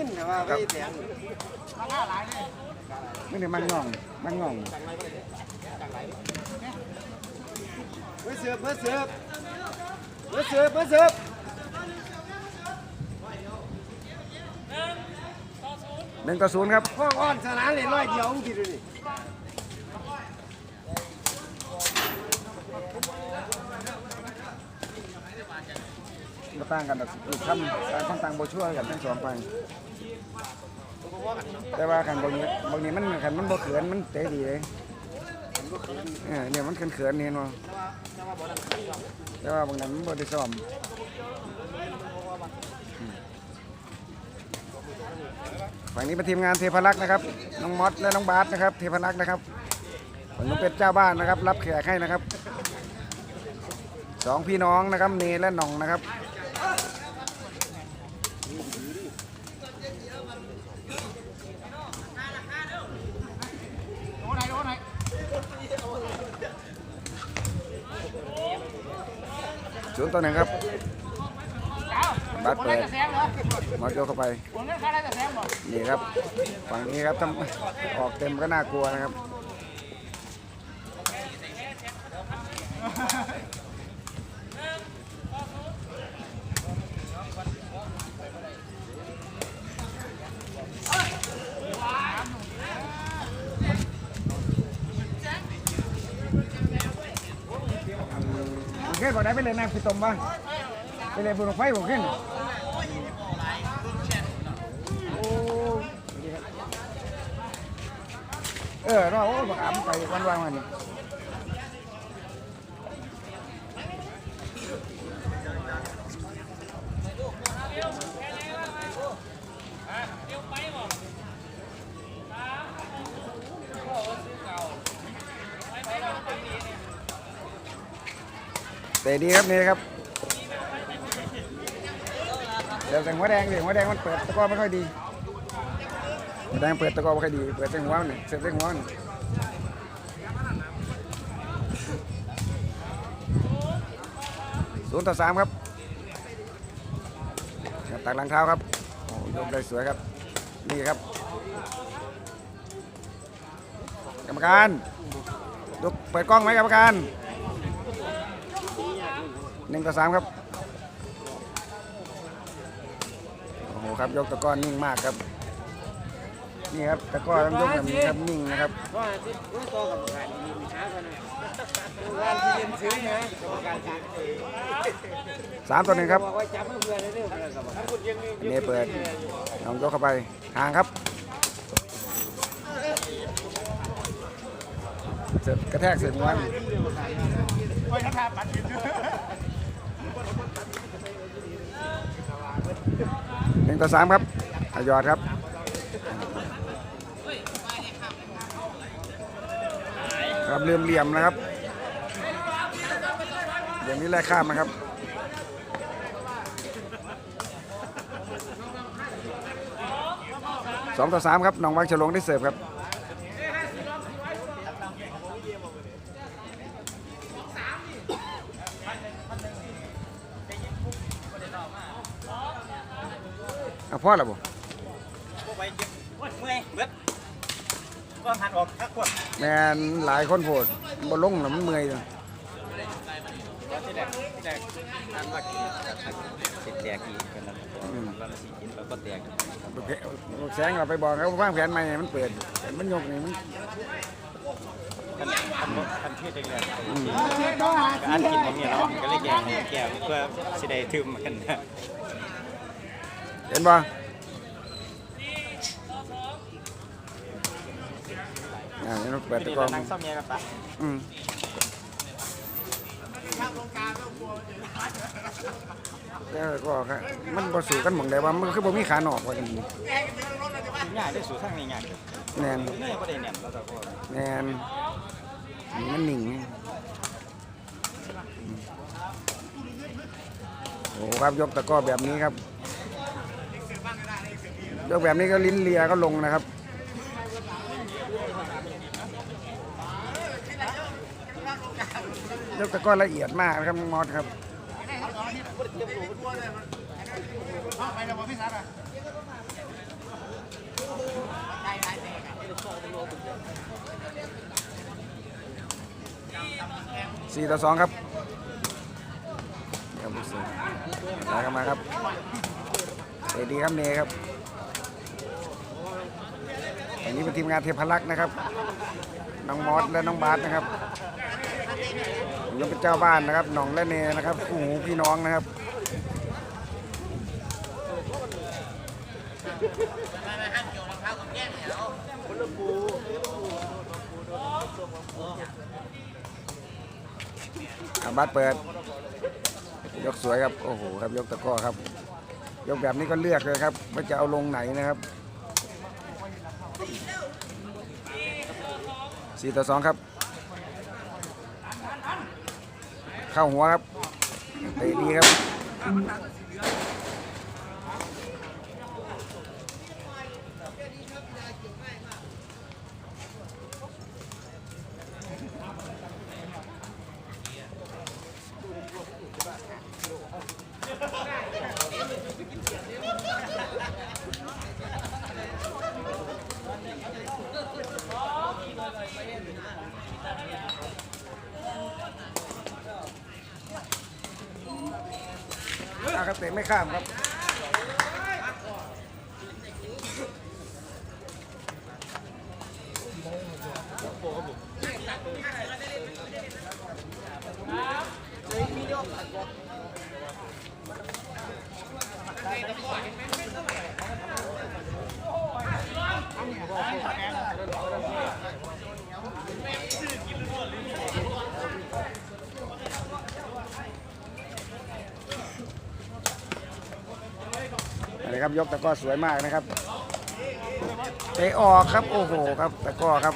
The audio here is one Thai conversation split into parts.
มึนแต่ว่าไม่แดงไม่ได้มันง่อง มันง่องมาเสิร์ฟมาเสิร์ฟมาเสิร์ฟมาเสิร์ฟหนึ่งต่อศูนย์ครับพ่ออ้อนสนามเลยร้อยเดียวมึงคิดดูดิ มาตั้งกันแบบอีกคำต่างคนต่างบ่ช่วกันทั้งสองฝั่งแต่ว่าขันบางนี้บางนี้มันขันมันบ่เขินมันเตะดีเลยเนี่ยมันเขินเขินๆนี่เนบ่แต่ว่าบางนั้นมันบ่ได้ซ้อมฝั่งนี้เป็นทีมงานเทพรักษ์นะครับ น้องมอสและน้องบาสนะครับ เทพรักษ์นะครับผมน้องเป็ดเจ้าบ้านนะครับ รับแขกให้นะครับสองพี่น้องนะครับเนและหน่องนะครับ ศูนย์ต่อหนึ่งครับบัตรเปิดมาโยกเข้าไป นี่ครับ ฝั่งนี้ครับถ้าออกเต็มก็น่ากลัวนะครับ ผมขึ้นบอก ไปเลยนะพี่ตมบ้างไปเลยบุญไฟผมขึ้นเออเราโอ้บักอามไปวันวางวันนี้ ต่ดีครับนี่ครับเดี๋ยวแต่หัวแดงดิหัวแดงมันเปิดตะกร้อไม่ค่อยดีหัวแดงเปิดตะกร้อไม่ค่อยดีเปิดแต่หัวมันนี่เสียบแต่หัวมันนี่ศูนย์ต่อสามครับตักหลังเท้าครับโอ้ยกได้สวยครับนี่ครับ กรรมการยกเปิดกล้องไหมกรรมการ หนึ่งต่อสามครับ โอ้โหครับยกตะก้อนนิ่งมากครับ นี่ครับตะก้อนต้องยกแบบนี้ครับนิ่งนะครับว่าที่ว่าต่อกับการยิงช้ากันนะการที่เรียนซื้อนะการซื้อสามต่อหนึ่งครับบอกว่าจับเนเรื่อยๆกับถ้าคุณยังอันนี้เปิดลองยกเข้าไปห่างครับเสร็จกระแทกเสร็จวัน หนึ่งต่อสามครับอยอดครับครับเลื่อมเหลี่ยมนะครับ อย่างนี้แลกข้ามนะครับสองต่อสามครับน้องวังฉลองได้เสิร์ฟครับ พ่อแล้วบ่ไปเก็บเมื่อยเบิดก็หันออกทักพวกแมนหลายคนโพดบ่ลงแล้วมันเมื่อยเลยที่แรกที่แรกหันว่ากินเสร็จแตกอีกกันแล้วเราละสี่กินเราก็แตกแสงเราไปบอกเขาวางแผนใหม่มันเปิดมันยกนี่มันคันคันคันเทศเลยอันกินบะหมี่เราก็เลยแกงแก้วเพื่อสิได้ทึมกัน เห็นบ่อ่านี่มันเปิดตะนี่กร้อเรางนั่งซ่อมแย่กันปะอืมแล้วก็ครับมันบ่สู่กันหม่องใดว่ามันคือบ่มีขาหนอกว่าจังซี่ง่ายได้สู่ทางนี้ง่ายแม่นนี่ก็ได้เนี่ยเราแต่พอแม่นนี่มันนิ่งโอ้ครับยกตะกร้อแบบนี้ครับ ยกแบบนี้ก็ลิ้นเลียก็ลงนะครับ ยกตะก็ละเอียดมากนะครับมอสครับสี่ต่อสองครับครับมาครับเอดีครับเมย์ครับ อันนี้เป็นทีมงานเทพรักษ์นะครับ น้องมอสและน้องบาสนะครับยกเป็นเจ้าบ้านนะครับหน้องและเนนะครับคู่หูพี่น้องนะครับอาบัตเปิด ยกสวยครับ โอ้โหครับ ยกตะก้อครับ ยกแบบนี้ก็เลือกเลยครับ ว่าจะเอาลงไหนนะครับ สี่ต่อสองครับ เข้าหัวครับเตะดีครับาครับเตะไม่ข้ามครับอันนี้ ครับยกตะก้อสวยมากนะครับเตะออกครับโอ้โหครับตะก้อครับ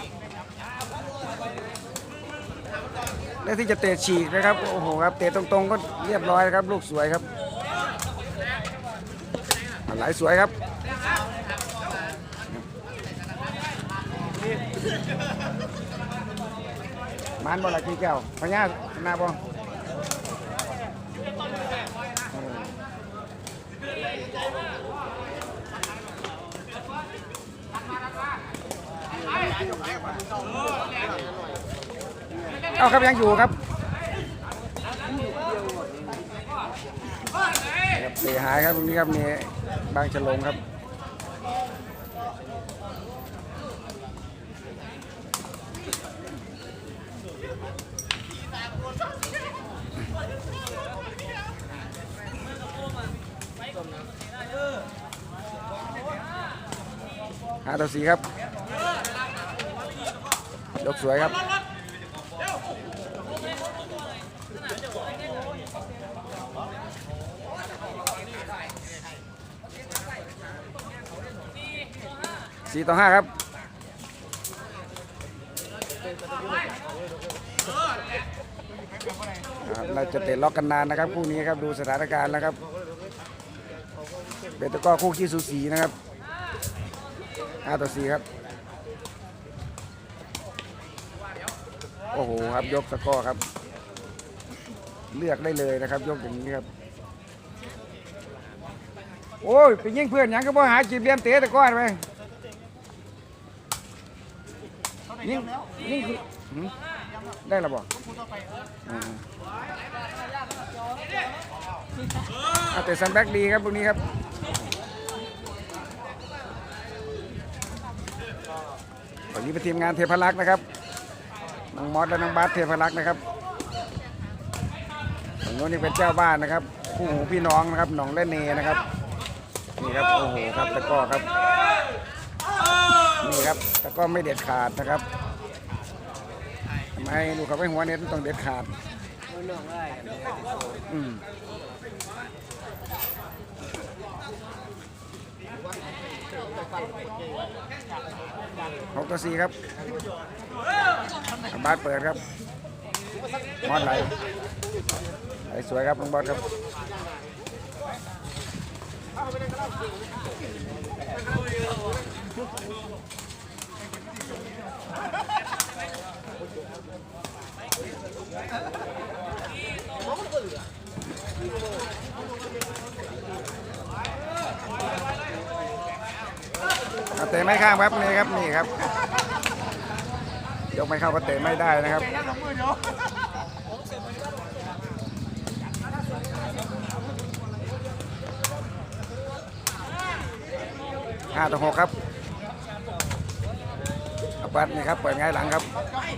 และที่จะเตะฉีกนะครับโอ้โหครับเตะตรงๆก็เรียบร้อยครับ ลูกสวยครับหลายสวยครับมันบอลละกี่แก้วพญาหน้าบอล เอาครับยังอยู่ครับเสียหายครับตรงนี้ครับมีบางฉลงครับห้าต่อสี่ครับ ยกสวยครับ สี่ต่อห้าครับเราจะเตะล็อกกันนานนะครับคู่นี้ครับดูสถานการณ์แล้วครับเป็นตะกร้อคู่ขี้สูสีนะครับห้าต่อสี่ครับโอ้โหครับยกตะกร้อครับ เลือกได้เลยนะครับ ยกอย่างนี้ครับโอ้ยไปยิงเพื่อนยังก็บ่หาจีบเลี้ยมเตะตะก้อไป ยิงยิงคือหืมได้และบ่อืมอะแต่ซันแบ็กดีครับพวกนี้ครับวันนี้เป็นทีมงานเทพรักษ์นะครับ น้องมอสและน้องบาสเทพรักษ์นะครับฝั่งโน้นนี่เป็นเจ้าบ้านนะครับ คู่หูพี่น้องนะครับ หนองและเนนะครับ นี่ครับ โอ้โหครับตะกร้อครับ นี่ครับ แตะกร้อไม่เด็ดขาดนะครับทำไมลูกเขาไปหัวเน็ตมันต้องเด็ดขาดอืมหกต่อสี่ครับบาสเปิดครับมอดไหลไหลสวยครับน้องบอสครับ เตะไม่ข้างแป๊บนี้ครับนี่ครับ ยกไม่เข้าก็เตะไม่ได้นะครับห้าต่อหกครับ อัปเปิดนี่ครับเปิดไงายหลังครับ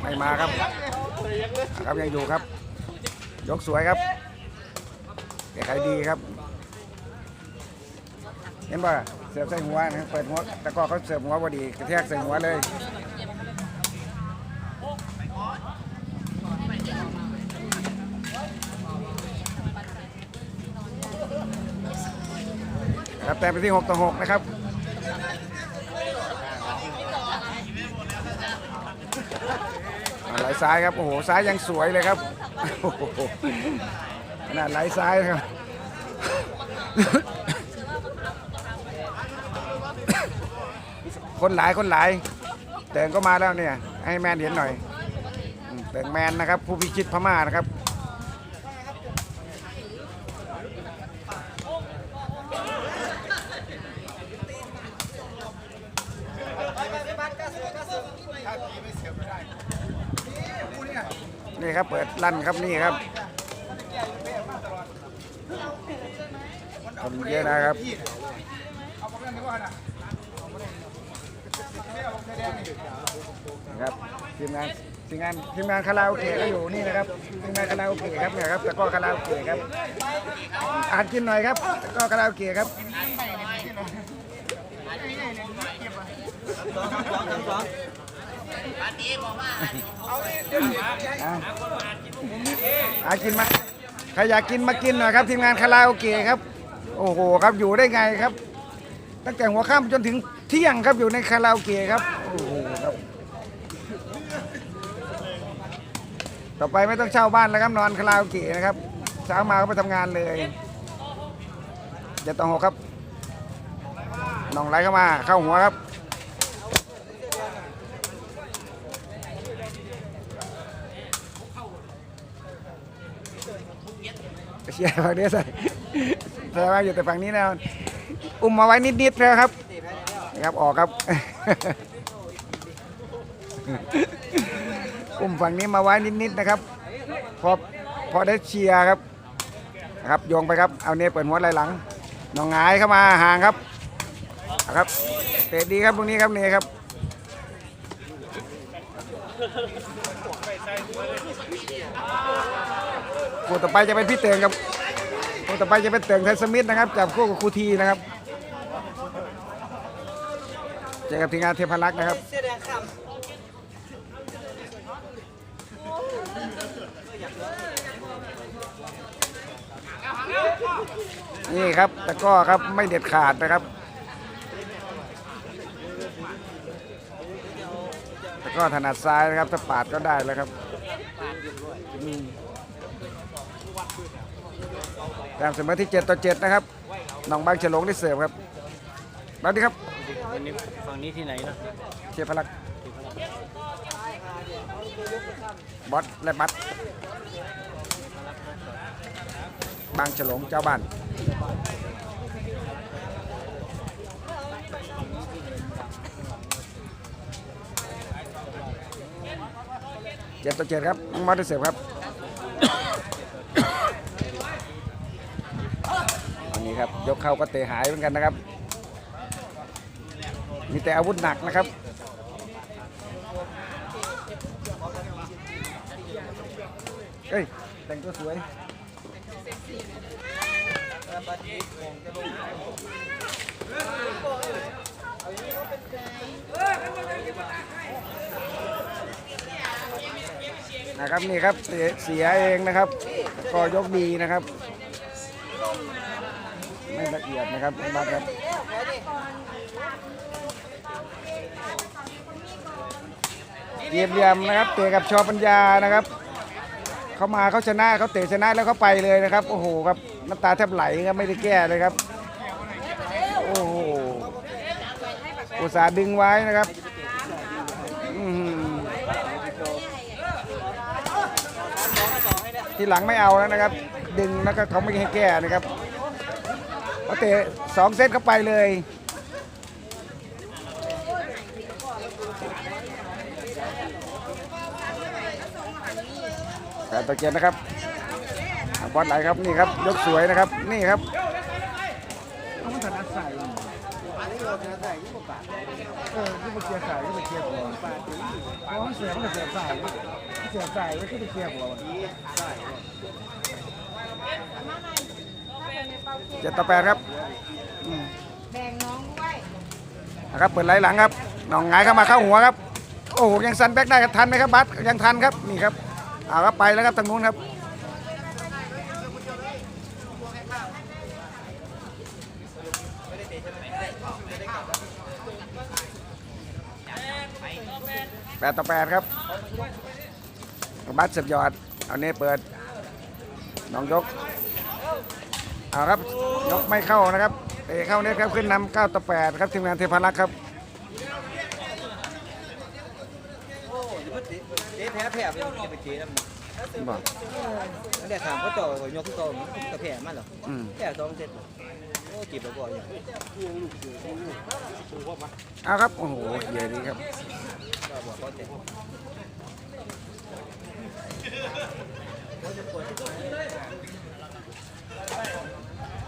ไม่มาครับครับยังอยู่ครับ ยกสวยครับแก้ไขดีครับ เห็นป่ะเสิร์ฟใส่หัวนะเปิดหัวต่ก็เขาเสิร์ฟหัวพอดีกระแทกใส่หัวเลยครับแต่ไปที่6ต่อ6นะครับ อ่าไหล ซ้ายครับโอ้โหซ้ายยังสวยเลยครับขนาดไหลซ้ายครับคนหลายคนหลายเต่งก็มาแล้วเนี่ยให้แมนเห็นหน่อยเต่งแมนนะครับผู้พิชิตพม่านะครับ ครับ เปิดลั่นครับนี่ครับคนเยอะนะครับครับทีมงานทีมงานทีมงานคาราโอเกะก็อยู่นี่นะครับทีมงานคาราโอเกะครับเนี่ยครับแต่ก็คาราโอเกะครับอ่านกินหน่อยครับแต่ก็คาราโอเกะครับ อะอ่ากินมาใครอยากกินมากินหน่อยครับทีมงานคาราโอเกะครับ โอ้โหครับอยู่ได้ไงครับ ตั้งแต่หัวค่ำจนถึงเที่ยงครับอยู่ในคาราโอเกะครับโอ้โหครับ ต่อไปไม่ต้องเช่าบ้านแล้วครับนอนคาราโอเกะนะครับเช้ามาก็ไปทำงานเลยเจ็ดต่องหกครับน้องไหลเข้ามาเข้าหัวครับ เชียร์ฝั่งนี้ใส่แต่ว่าอยู่แต่ฝั่งนี้น่นอนอุ้มมาไว้นิดๆแล้วครับนะครับออกครับ อุ้มฝั่งนี้มาไว้นิดๆนะครับ พอพอได้เชียร์ครับนะครับโยงไปครับเอาเนี่ยเปิดหัวไหลหลังน้องหงายเข้ามาห่างครับครับเตะดีครับตรงนี้ครับเนี่ครับ คู่ต่อไปจะเป็นพี่เตืองครับคู่ต่อไปจะเป็นเตืองไทยสมิธนะครับจับคู่กับครูทีนะครับเจอกับทีมงานเทพรักษ์นะครับนี่ครับตะกร้อครับไม่เด็ดขาดนะครับตะ กร้อถนัดซ้ายนะครับถ้าปาดก็ได้แล้วครับอืมแต้มเสมอที่ 7 ต่อ 7 นะครับน้องบางฉลงได้เสิร์ฟครับสวัสดีครับวันนี้ฝั่งนี้ที่ไหนนะเชียร์พลักบอสและบัตบางฉลงเจ้าบ้าน จ็ดต่อเจ็ดครับน้องมอสได้เสิร์ฟครับอันนี้ครับยกเข้าก็เตะหายเหมือนกันนะครับ มีแต่อาวุธหนักนะครับเฮ้ยแต่งตัวสวย นะครับนี่ครับเสียเสียเองนะครับก็ยกดีนะครับ ไม่ละเอียดนะครับไม่บัดครับเหยียบเดียมนะครับเตะกับชอปัญญานะครับเขามาเขาชนะเขาเตะชนะแล้วเขาไปเลยนะครับ โอ้โหครับน้ำตาแทบไหลครับไม่ได้แก้เลยครับโอ้โหอุตส่าห์ดึงไว้นะครับอืหือ ทีหลังไม่เอาแล้วนะครับ ดึงแล้วก็เขาไม่ให้แก้นะครับเขาเตะสองเซตเข้าไปเลยการตะเกียนนะครับบอลไหลครับนี่ครับยกสวยนะครับนี่ครับเอามันถนัดใส่เออที่ไปเคลียร์ใสายที่ไปเคลียร์หัวบาทถึงยี่สิบเพราะมันเสียมันก็เสียบสาย เสียบสายไว้ที่ไปเคลียร์หัวมันใช่เจ็ดต่อแปดครับอืมแบ่งน้องด้วยนะครับเปิดไหลหลังครับหน้องหงายเข้ามาเข้าหัวครับ โอ้โหยังซันแบ็กได้ครับทันไหมครับบัสยังทันครับนี่ครับเอาครับไปแล้วครับทางนู้นครับแปดต่อแปดครับ บัสเสียบยอด เอาเน่เปิด น้องยก เอาครับ ยกไม่เข้านะครับเตะเข้าเน็ตครับ ขึ้นนำ9ต่อ8ครับทีมงานเทพารักษ์ครับเจ๊แพ้แพ้ไปจะไปเจ๊แล้วมันบอกตั้งแต่ถามเขาต่อยกต่อกระแพ้มันหรออืมแพ้สองเซตโอ้จีบแล้วก็อย่างเอาครับ โอ้โหเหี้ยดีครับ ก็บอกเขาเตะ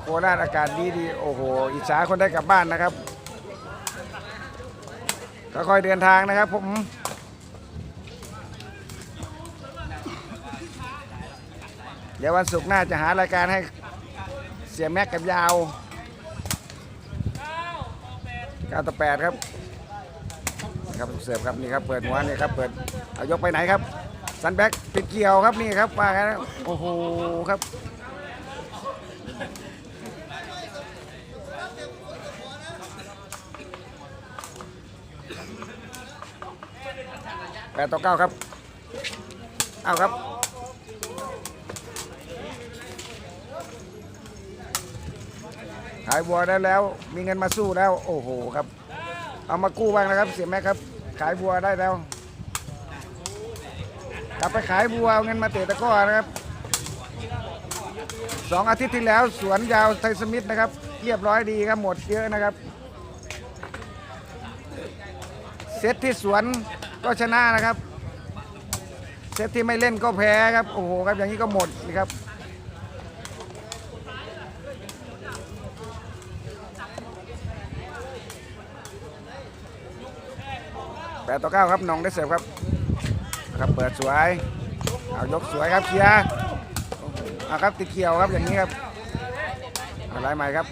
โคราชอากาศดีดีโอ้โหอิจฉาคนได้กลับบ้านนะครับค่อยๆเดินทางนะครับผมเดี๋ยววันศุกร์หน้าจะหารายการให้เสียแม็กกับยาว9ต่อ8ครับครับเสิร์ฟครับนี่ครับเปิดหัวนี่ครับเปิดเอายกไปไหนครับ ซันแบ็กปิดเกี่ยวครับนี่ครับว่ากันนะโอ้โหครับแปดต่อเก้าครับ เอาครับขายบัวได้แล้ว มีเงินมาสู้แล้ว โอ้โหครับ เอามากู้บ้างนะครับ เสียแม็กครับ ขายบัวได้แล้ว กลับไปขายบัวเอาเงินมาเตะตะกร้อนะครับสองอาทิตย์ที่แล้วสวนยาวไทยสมิธนะครับ เรียบร้อยดีครับหมดเยอะนะครับ เซตที่สวนก็ชนะนะครับ เซตที่ไม่เล่นก็แพ้ครับ โอ้โหครับอย่างนี้ก็หมดนะครับแปดต่อเก้าครับน้องได้เสิร์ฟครับ ครับเปิดสวยเอายกสวยครับเคลียร์เอาครับติดเขียวครับอย่างนี้ครับอะไรใหม่ครับ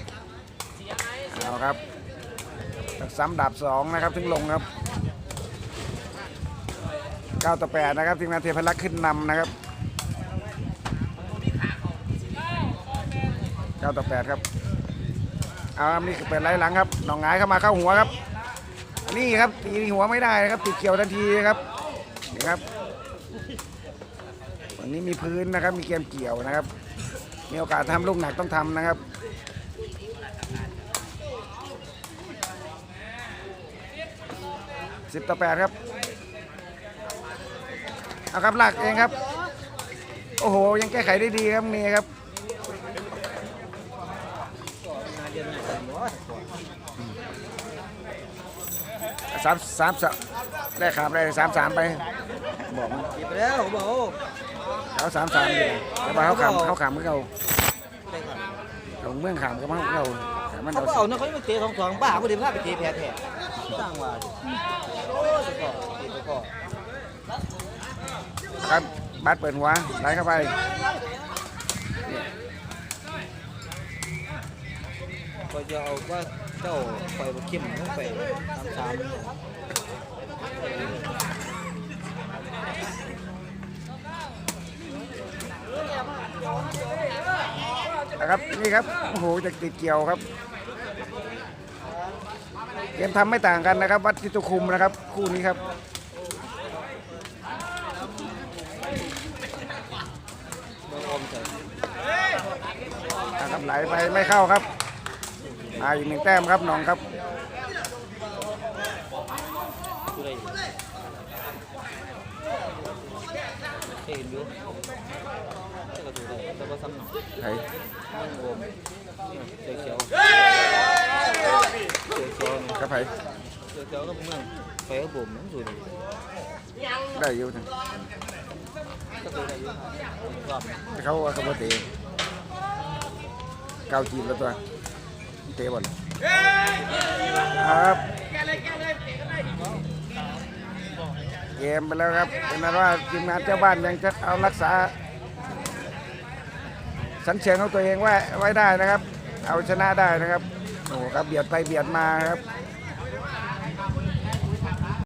เอาครับซ้ำดับสองนะครับถึงลงครับเก้าต่อแปดนะครับทีมงานเทพลักษ์ขึ้นนำนะครับเก้าต่อแปดครับเอาครับนี่เปิดไล่หลังครับหนองงายเข้ามาเข้าหัวครับ นี่ครับตีหัวไม่ได้นะครับติดเขียวทันทีครับนี่ครับ วันนี้มีพื้นนะครับ มีเกมเกี่ยวนะครับ มีโอกาสทำลูกหนักต้องทำนะครับสิบต่อแปดครับเอาครับลากเองครับ โอ้โห ยังแก้ไขได้ดีครับนี่ครับสามสามสามได้ขามได้สามสามไปบอกมันจีบไปแล้วผมบอกโอ้ เขาสามสามอยู่แต่ว่าเขาขามเขาขามเมื่อเขาได้ครับลงเมืองขามก็มาเราแต่มันเขาเอาก็เอาเนาะเขาไม่เตะสองสองบ้าเขาเดี๋ยวพาไปเตะแพ้แพ้สร้างว่าโอ้ยก็เตะก็ครับบัตรเปิดหัวไหลเข้าไปก็จะเอาว่าเจ้าไปบุกเข้มลงไปสามสาม นะครับนี่ครับโอ้โหจะติดเกี่ยวครับเกมทำไม่ต่างกันนะครับ วัดจิตุคุมนะครับ คู่นี้ครับนะครับไหลไปไม่เข้าครับมาอีกหนึ่งแต้มครับน้องครับ ดูได้เห็นอยู่แต่ ก็ซ้ำหนักไหนมันบวมเขียวเขียวเขียวเขียวนี่ครับไผเขียวเขียวก็เมืองไปก็บวมมันดูดีได้อยู่นะก็ดูได้อยู่รอบเขาว่าเขาบ่เตะเก้าจีบแล้วตัวเตะบอลครับเกมไปแล้วครับเป็นนั้นว่าทีมงานเจ้าบ้านยังจะเอารักษา สันเชียงของตัวเองไว้ไว้ได้นะครับ เอาชนะได้นะครับโอ้โหครับเบียดไปเบียดมาครับ